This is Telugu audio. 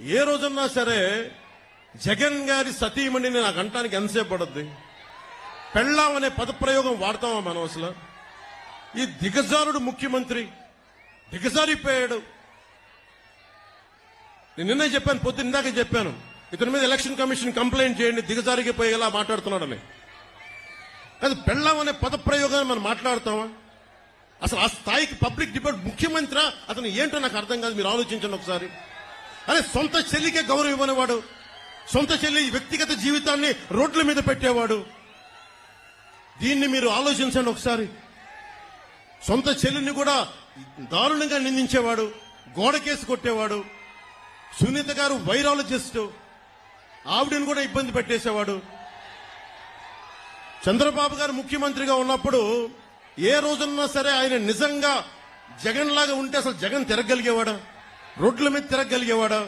ఏ రోజున్నా సరే జగన్ గారి సతీమణిని నాకు అంటానికి ఎంతసేపు పడుద్ది? పెళ్ళాం అనే పదప్రయోగం వాడతామా మనం అసలు? ఈ దిగజారుడు ముఖ్యమంత్రి దిగజారిపోయాడు. నేను నిన్నే చెప్పాను పొద్దున్న ఇందాక చెప్పాను. ఇతని మీద ఎలక్షన్ కమిషన్ కంప్లైంట్ చేయండి దిగజారిపోయేలా మాట్లాడుతున్నాడని. అది పెళ్ళాం అనే పదప్రయోగాన్ని మనం మాట్లాడతామా? అసలు ఆ స్థాయికి పబ్లిక్ డిబేట్ ముఖ్యమంత్రి? అతను ఏంటో నాకు అర్థం కాదు మీరు ఆలోచించండి ఒకసారి. అరే సొంత చెల్లికే గౌరవం ఇవ్వనివాడు. సొంత చెల్లి వ్యక్తిగత జీవితాన్ని రోడ్ల మీద పెట్టేవాడు. దీన్ని మీరు ఆలోచించండి ఒకసారి. సొంత చెల్లిని కూడా దారుణంగా నిందించేవాడు గోడకేసి కొట్టేవాడు సునీత గారు వైరాలజిస్ట్ ఆవిడని కూడా ఇబ్బంది పెట్టేసేవాడు. చంద్రబాబు గారు ముఖ్యమంత్రిగా ఉన్నప్పుడు ఏ రోజున్నా సరే ఆయన నిజంగా జగన్ లాగా ఉంటే అసలు జగన్ తిరగలిగేవాడా? రోడ్ల మీద తిరగలిగేవాడు